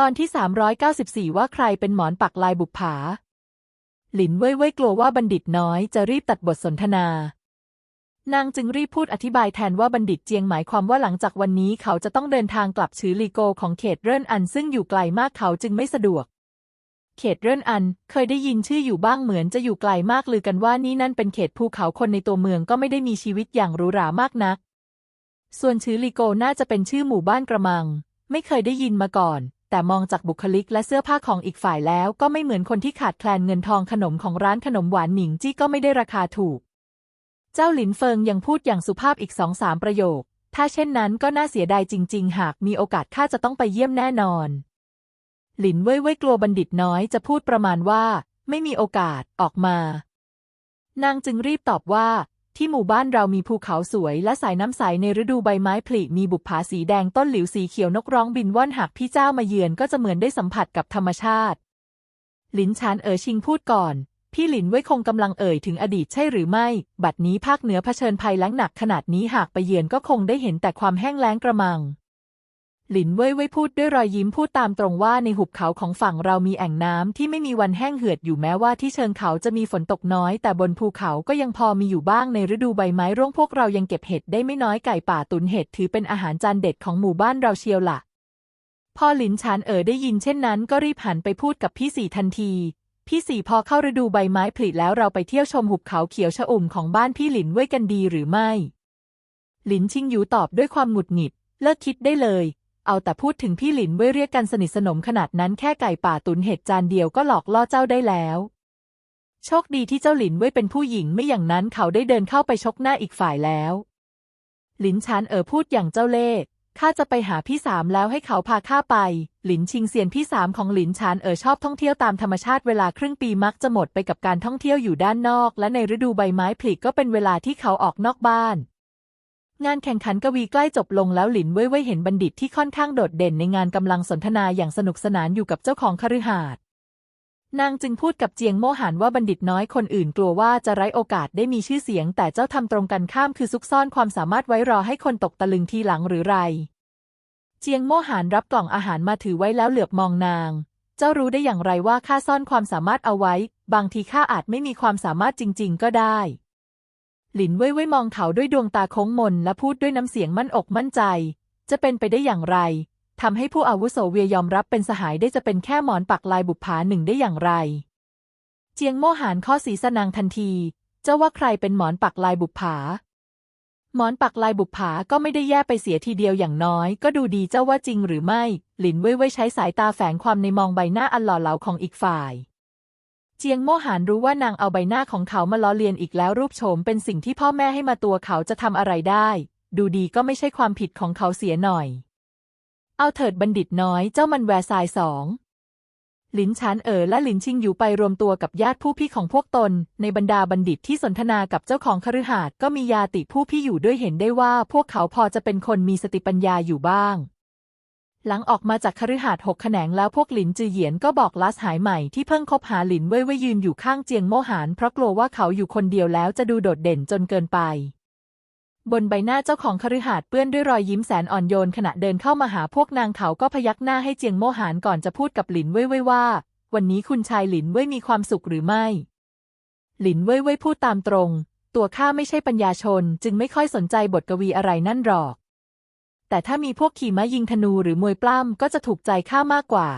ตอนที่ 394 ว่าใครเป็นหมอนปักลายบุปผา หลินเว่ยเว่ยกลัวว่าบัณฑิตน้อยจะรีบตัดบทสนทนา นางจึงรีบพูดอธิบายแทนว่าบัณฑิตเจียงหมายความว่าหลังจากวันนี้เขาจะต้องเดินทางกลับชือลีโกของเขตเรินอันซึ่งอยู่ไกลมากเขาจึงไม่สะดวก เขตเรินอันเคยได้ยินชื่ออยู่บ้างเหมือนจะอยู่ไกลมากลือกันว่านี่นั่นเป็นเขตภูเขาคนในตัวเมืองก็ไม่ได้มีชีวิตอย่างหรูหรามากนัก ส่วนชือลีโกน่าจะเป็นชื่อหมู่บ้านกระมัง ไม่เคยได้ยินมาก่อน แต่มองจากบุคลิกและเสื้อผ้าของอีกฝ่ายแล้วก็ไม่เหมือนคนที่ขาดแคลนเงินทองขนมของร้านขนมหวานหนิงจี้ก็ไม่ได้ราคาถูก เจ้าหลินเฟิงยังพูดอย่างสุภาพอีกสองสามประโยค ถ้าเช่นนั้นก็น่าเสียดายจริง ๆ หากมีโอกาสข้าจะต้องไปเยี่ยมแน่นอน หลินเว่ยเว่ยกลัวบัณฑิตน้อยจะพูดประมาณว่า ไม่มีโอกาสออกมา นางจึงรีบตอบว่า ที่หมู่บ้านเรามีภูเขาสวยและสายน้ำใสในฤดูใบไม้ผลิมีบุปผาสีแดงต้นหลิวสีเขียวนกร้องบินว่อนหากพี่เจ้ามาเยือนก็จะเหมือนได้สัมผัสกับธรรมชาติ หลินชานเอ๋อชิงพูดก่อน พี่หลินไว้คงกำลังเอ่ยถึงอดีตใช่หรือไม่ บัดนี้ภาคเหนือเผชิญภัยแล้งหนักขนาดนี้หากไปเยือนก็คงได้เห็นแต่ความแห้งแล้งกระมัง หลินเว่ยเว่ยพูดด้วยรอยยิ้มพูดตามตรงว่าในหุบเขาของฝั่งเรามีแอ่งน้ำที่ไม่มีวันแห้งเหือดอยู่แม้ว่าที่เชิงเขาจะมีฝนตกน้อย แต่บนภูเขาก็ยังพอมีอยู่บ้างในฤดูใบไม้ร่วงพวกเรายังเก็บเห็ดได้ไม่น้อยไก่ป่าตุนเห็ดถือเป็นอาหารจานเด็ดของหมู่บ้านเราเชียวละ่ะ พอหลินชานเอ๋อได้ยินเช่นนั้น ก็รีบหันไปพูดกับพี่สี่ทันที พี่สี่พอเข้าฤดูใบไม้ผลิแล้วเราไปเที่ยวชมหุบเขาเขียวชอุ่มของบ้านพี่หลินเว่ยกันดีหรือไม่ หลินชิงหยูตอบด้วยความหงุดหงิดเลิกคิดได้เลย เอาแต่พูดถึงพี่หลินเว่ยเรียกกันสนิทสนมขนาดนั้นแค่ไก่ป่าตุนเห็ดจานเดียวก็หลอกล่อเจ้าได้แล้ว โชคดีที่เจ้าหลินเว่ยเป็นผู้หญิงไม่อย่างนั้นเขาได้เดินเข้าไปชกหน้าอีกฝ่ายแล้ว หลินชานเอ๋อพูดอย่างเจ้าเล่ห์ข้าจะไปหาพี่สามแล้วให้เขาพาข้าไป หลินชิงเซียนพี่สามของหลินชานเอ๋อชอบท่องเที่ยวตามธรรมชาติเวลาครึ่งปีมักจะหมดไปกับการท่องเที่ยวอยู่ด้านนอก และในฤดูใบไม้ผลิก็เป็นเวลาที่เขาออกนอกบ้าน งานแข่งขันกวีใกล้จบลงแล้วหลินเว่ยเว่ยเห็นบัณฑิตที่ค่อนข้างโดดเด่นในงานกำลังสนทนาอย่างสนุกสนานอยู่กับเจ้าของคฤหาสน์นางจึงพูดกับเจียงโมหานว่าบัณฑิตน้อยคนอื่นกลัวว่าจะไร้โอกาสได้มีชื่อเสียง แต่เจ้าทำตรงกันข้ามคือซุกซ่อนความสามารถไว้รอให้คนตกตะลึงทีหลังหรือไร เจียงโมหานรับกล่องอาหารมาถือไว้แล้วเหลือบมองนาง เจ้ารู้ได้อย่างไรว่าข้าซ่อนความสามารถเอาไว้ บางทีข้าอาจไม่มีความสามารถจริง ๆ ก็ได้ หลินเว่ยเว่ยมองเขาด้วยดวงตาโค้งมนและพูดด้วยน้ำเสียงมั่นอกมั่นใจ จะเป็นไปได้อย่างไรทำให้ผู้อาวุโสเวียยอมรับเป็นสหายได้จะเป็นแค่หมอนปักลายบุปผาหนึ่งได้อย่างไร เจียงโมหานข้อสีสนางทันทีเจ้าว่าใครเป็นหมอนปักลายบุปผา หมอนปักลายบุปผาก็ไม่ได้แย่ไปเสียทีเดียวอย่างน้อย ก็ดูดีเจ้าว่าจริงหรือไม่ หลินเว่ยเว่ยใช้สายตาแฝงความในมองใบหน้าอันหล่อเหลาของอีกฝ่าย เจียงโมหานรู้ว่านางเอาใบหน้าของเขามาล้อเลียนอีกแล้วรูปโฉมเป็นสิ่งที่พ่อแม่ให้มาตัวเขาจะทำอะไรได้ ดูดีก็ไม่ใช่ความผิดของเขาเสียหน่อย เอาเถิดบัณฑิตน้อยเจ้ามันแวร์ซายสองหลินชานเอ๋อและหลินชิงอยู่ไปรวมตัวกับญาติผู้พี่ของพวกตน ในบรรดาบัณฑิตที่สนทนากับเจ้าของคฤหาสน์ก็มียาติผู้พี่อยู่ด้วยเห็นได้ว่าพวกเขาพอจะเป็นคนมีสติปัญญาอยู่บ้าง หลังออกมาจากคฤหาสน์หกแขนงแล้วพวกหลินจือเหยียนก็บอกลัสหายใหม่ที่เพิ่งคบหาหลินเว่ยเว่ยยืนอยู่ข้างเจียงโมหานเพราะกลัวว่าเขาอยู่คนเดียวแล้วจะดูโดดเด่นจนเกินไป บนใบหน้าเจ้าของคฤหาสน์เปื้อนด้วยรอยยิ้มแสนอ่อนโยนขณะเดินเข้ามาหาพวกนางเขาก็พยักหน้าให้เจียงโมหานก่อนจะพูดกับหลินเว่ยเว่ยว่า วันนี้คุณชายหลินเว่ยมีความสุขหรือไม่ หลินเว่ยเว่ยพูดตามตรง ตัวข้าไม่ใช่ปัญญาชน จึงไม่ค่อยสนใจบทกวีอะไรนั่นหรอก แต่ถ้ามีพวกขี่ม้ายิงธนูหรือมวยปล้ำก็จะถูกใจข้ามากกว่า